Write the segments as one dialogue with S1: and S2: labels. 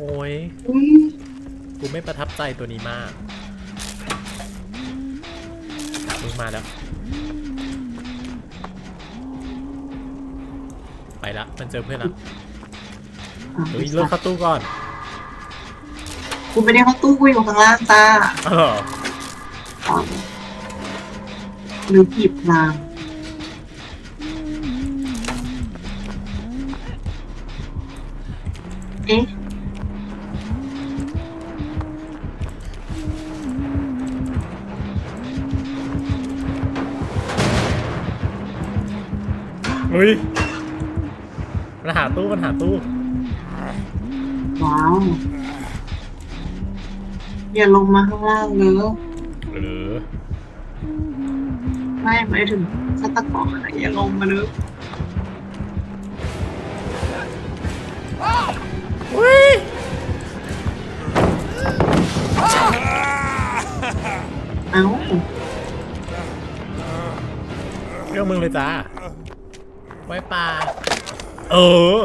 S1: อ้ย
S2: อุ้ย
S1: กูไม่ประทับใจตัวนี้มากมึงมาแล้ว ไปละ มันเจอเพื่อนละ
S2: อะ
S1: เฮ้ยเลิกเข้าตู้ก่อน
S2: กูไม่ได้เข้าตู้กูอยู่ข้างล่างจ้า
S1: เออ
S2: อ๋อหรือผีพรางเอ๊ะ
S1: เฮ้ยมันหาตู้มันหาตู้
S2: ว้าวอย่าลงมาข้างล่างเลย
S1: หรือ
S2: ไม่ไม่ถึงฆาตกรอะอย่าลงมาเลย
S1: อุ้ย
S2: เอ้า
S1: เรื่องมึงเลยจ้า ไว้ปลา เออ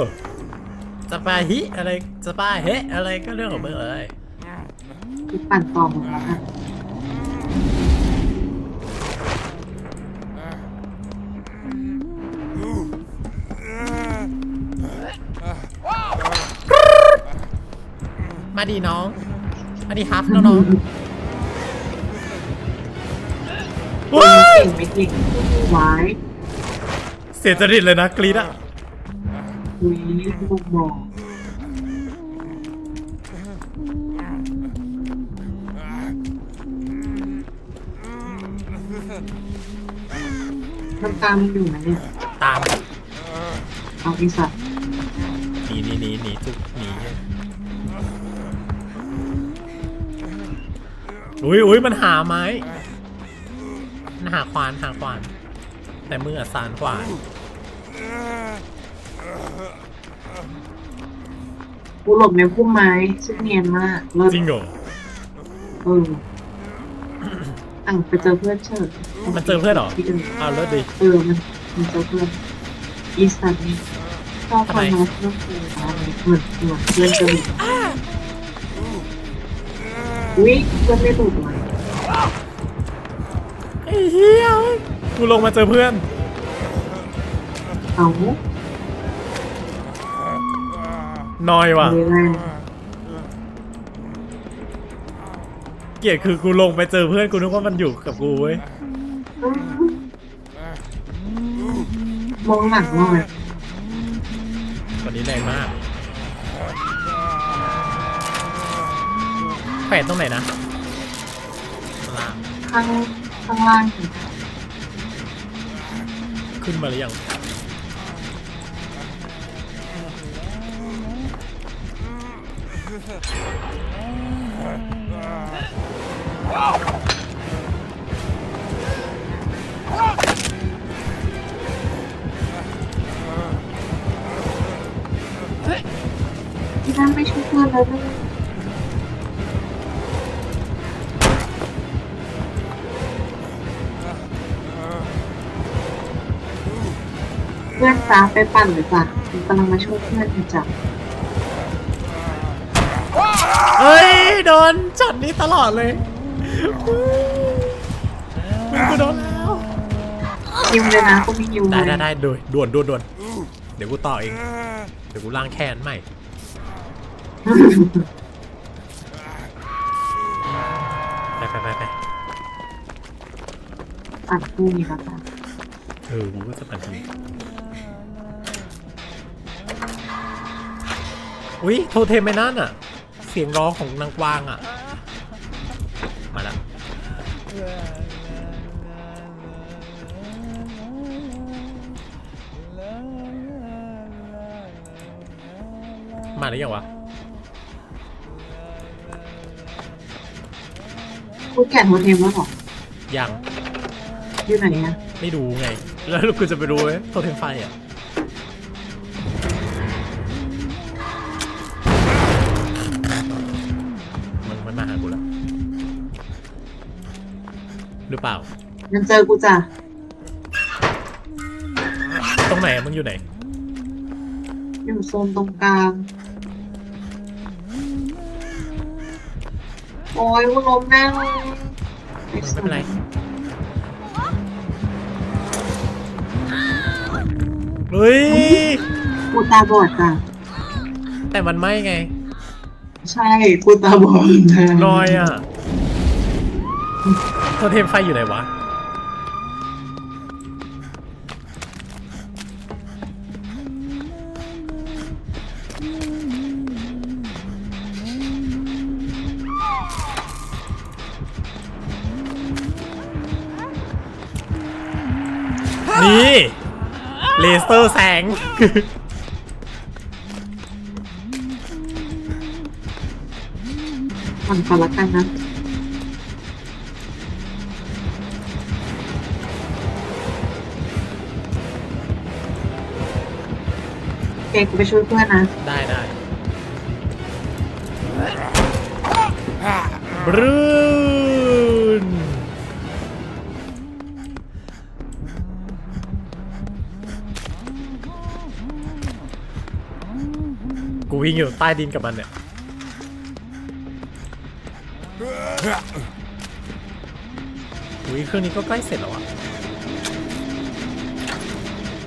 S1: สปาฮิอะไรสปาเฮะอะไรก็เรื่องของมึงเลย
S2: คือปั่นต่อหมดแล้วค่ะ
S1: มาดีน้อง มาดีครับน้องๆ
S2: คน
S1: ว้าย
S2: เก่งไม่เก่งไว้
S1: เสียจริตเลยนะกรีดอะ
S2: คุยลูกบอกมันตามมันอยู่นะเนี่ย
S1: ตาม
S2: เอาไอีสัตว์
S1: หนีหนีหนีหนีจุกหนีอุ้ยอุ้ยมันหาไม้มันหาควานหาควาน แต่มืออะสานควาน
S2: กูหลบในพุ่มไม้ซึ่งเนียนมากเลิศ
S1: จริงเหรอ
S2: เอออะไปเจอเพื่อนเชิญ
S1: มันเจอเพื่อนเหรอ
S2: ที่อื่น
S1: อ้าวเลิศดิ
S2: เออมันมันเจอเพื่อนอีสัตว์นี่ชอบ
S1: ทำไม
S2: ทำมาเพื่อนกูอะไรเหมือนเหมือนเพื่อนจะหลุดอุ้ยเพื่อนไม่หลุดเลย
S1: ไอ้เหี้ย กูลงมาเจอเพื่อน
S2: เอา
S1: นอยว่ะ
S2: เลยแรง
S1: เกลียดคือกูลงไปเจอเพื่อนกูนึกว่ามันอยู่กับกูเว้ย
S2: มองหลังหน่อย
S1: ตอนนี้แรงมาก แขวนตรงไหนนะข้างล่าง
S2: ข้างข้างล่างสิ
S1: ขึ้นมาหรือยัง
S2: ที่นั่นไม่ช่วยเพื่อนเลย นะเพื่อนจ้าไปปั่นเลยจ้ะกูกำลังมาช่วยเพื่อนอยู่จ้ะ
S1: เฮ้ย โดนช็อตนี้ตลอดเลยมึงกูโดนแล้ว
S2: ยิวเลยนะกูมียิวเล
S1: ได้
S2: ย
S1: ได้ได้ด่วนด่วนด่วนด่วนเดี๋ยวกูต่อเอง เดี๋ยวกูล้างแค้นใหม่ ไปไปไปไป
S2: ปั่นคู่นี้แล้วจ้ะ
S1: เออกูก็จะปั่นที อุ้ยโทเทมไปนั่นอะ เสียงร้องของนางกวางอะ มาแล้วมาหรือยังวะ
S2: กูแกะโทเทมแล้วเหรอ
S1: ยัง
S2: อยู่ไหนอะ
S1: ไม่ดูไง แล้วกูจะไปรู้ไหมโทเทมไฟอะ รือเปล่า
S2: มันเจอกูจ้ะ
S1: ตรงไหนอะมึงอยู่ไหน
S2: อยู่โซนตรงกลาง
S1: ม
S2: โอ้ยกูล้มแน่เลย
S1: มึงไม่เป็นไรเฮ้ย
S2: กูตาบอดจ้ะ
S1: แต่มันไม่ไง
S2: ใช่กูตาบอดนะ
S1: นอยอะ โทเทมไฟอยู่ไหนวะ นี่เลเซอร์แสง
S2: มันกันละกันนะ กกูไปช่วยเพื่อนนะ
S1: ได้ได้บรูนกูวิ่งอยู่ใต้ดินกับมันเนี่ย อุ้ยเครื่องนี้ก็ใกล้เสร็จแล้วอะ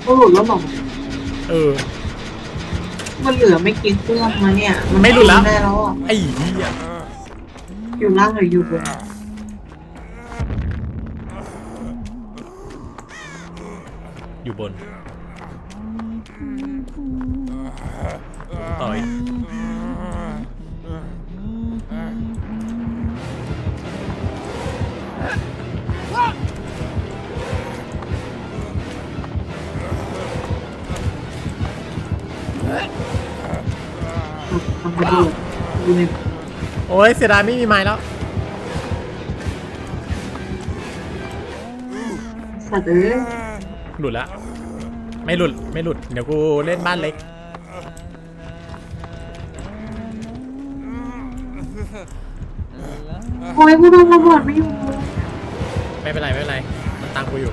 S2: ก็หลุดแล้วหรอ
S1: เออ
S2: มันเหลือไม่กี่เครื่องมาเนี่ยมัน
S1: ไม่หลุดแล้ว
S2: ได้แล้วอะ
S1: ไอ้เหี้ย
S2: อยู่ล่างหรืออยู่บน
S1: อยู่บนต่อย
S2: ทำไปดูดูใน
S1: โอ้ยเสียดายไม่มีไม้แล้ว
S2: สัตว์เอ้ย
S1: หลุดละ ไม่หลุดไม่หลุด เดี๋ยวกูเล่นบ้านเล็ก
S2: โอ้ยกูโดนระเบิดไม่อยู่
S1: ไม่เป็นไรไม่เป็นไร มันตังกูอยู่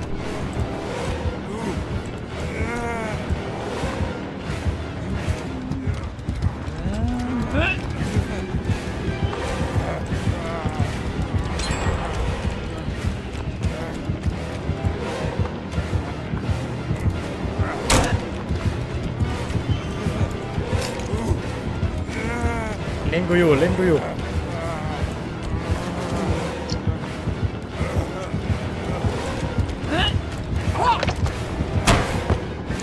S1: กูอยู่เล่นกูอยู่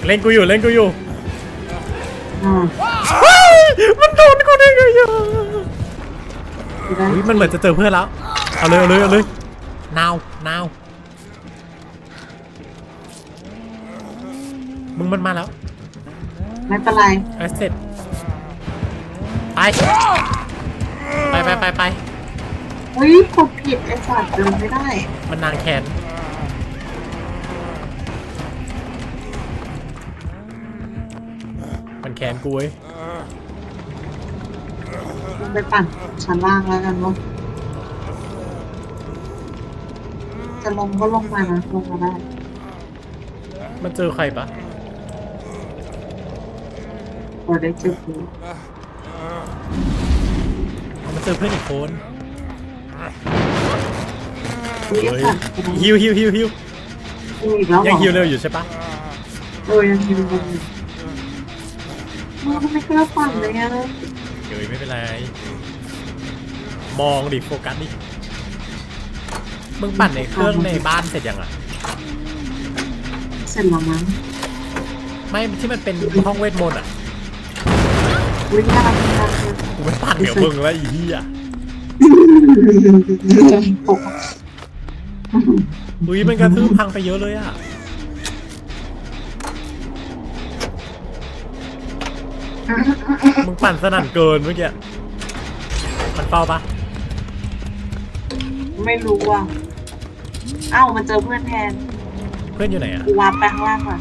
S1: เล่นกูอยู่เล่นกูอยู่
S2: อ่า
S1: มันโดนกูได้ไงอะ
S2: ดูได้
S1: อุ้ยมันเหมือนจะเจอเพื่อนแล้ว เอาเลยเอาเลยเอาเลยนาวนาวมึงมันมาแล้ว
S2: ไม่เป็นไร
S1: เอสเสร็จ ไป ไปไปไปไป
S2: เฮ้ยกดผิดไอ้สัตว์เดินไม่ได้
S1: มันนางแขนมันแขนกูเว้ย
S2: ลงไปปั่นชั้นล่างแล้วกันวะจะลงก็ลงมานะลงมาได้
S1: มันเจอใครปะ
S2: พอได้เจอกู
S1: มันเจอเพื่อนอีกคน
S2: อุ้ยไอ้
S1: เฮ้ย
S2: สัตว์
S1: ฮิวฮิวฮิวฮิว
S2: กูอีกแล้วเหรอ
S1: ยังฮิวเร็วอยู่ใช่ปะ
S2: เออยังฮิวกันอยู่มึงก็ไม่กล้าปั่นเลยไง
S1: เฮ้ยไม่เป็นไร มองดิโฟกัสดิมึงปั่นในเครื่องในบ้านเสร็จยังอะ
S2: เสร็จแล้วมั้ง
S1: ไม่ที่มันเป็นห้องเวทมนต์อะ
S2: อุ้ยยากยาก
S1: กูไม่ปั่นเดี๋ยวมึงแล้วไอีเหี้ย
S2: ปก
S1: อุ้ยมันกระทืบพังไปเยอะเลยอะมึงปั่นสนั่นเกินเมื่อกี้มันเฝ้าปะ
S2: ไม่รู้อะเอ้ามันเจอเพื่อนแทน
S1: เพื่อนอยู่ไหนอะ
S2: กูวาร์ปไปข้างล่างก่อน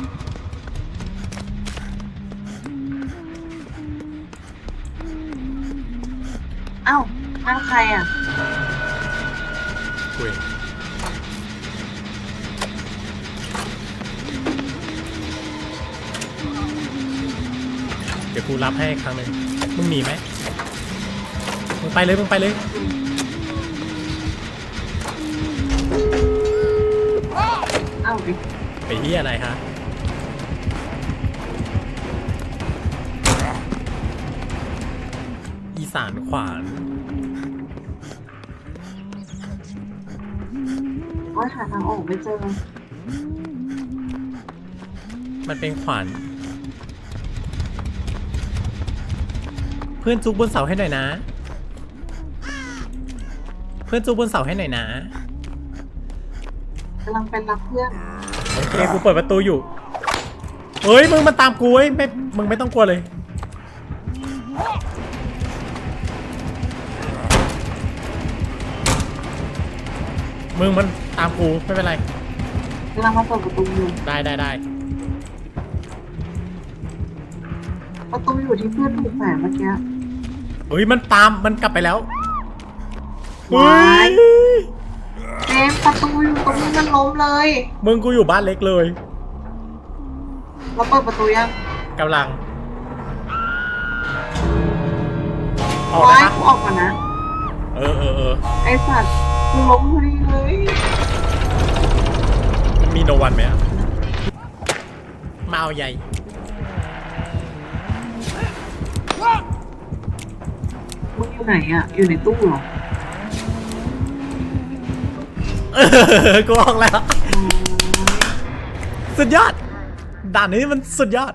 S2: บ้านใครอะ
S1: คุยเดี๋ยวกูรับให้ครั้งหนึ่งมึงหนีไหมมึงไปเลยมึงไปเลย
S2: เอ้า
S1: ไปที่อะไรฮะอีสานขวาน
S2: ว่าหาทางออกไม่เจอ
S1: มันเป็นขวานเพื่อนจุกบนเสาให้หน่อยนะ เพื่อนจุกบนเสาให้หน่อยนะ
S2: กำลังเป็นรับเพื่อน
S1: โอเคกูเปิดประตูอยู่เฮ้ยมึงมันตามกูเว้ยไม่มึงไม่ต้องกลัวเลย มึงมันตามกูไม่เป็นไร
S2: กำลังมาเปิดประตูอยู่
S1: ได้ได้ได้
S2: ประตูอยู่ที่เพื่อนถูกแฝงเมื่อกี้
S1: เฮ้ยมันตามมันกลับไปแล้ว
S2: ว้าย
S1: เฮ้ย
S2: เจมส์ประตูอยู่ตรงนี้มันล้มเลย
S1: มึงกูอยู่บ้านเล็กเลย
S2: เราเปิดประตูยัง
S1: กำลังออก
S2: ว้า
S1: ได้
S2: ย
S1: ปะ
S2: กูออกก่อนนะ
S1: เออเออเออ
S2: ไอสัตว์ กูล้มพอดีเลย
S1: มันมีโนวันไหมอะมาเอาใหญ่
S2: มึงอยู่ไหนอะ อยู่ในตู้เหรอ
S1: เออกูออกแล้ว สุดยอด ด่านนี้มันสุดยอด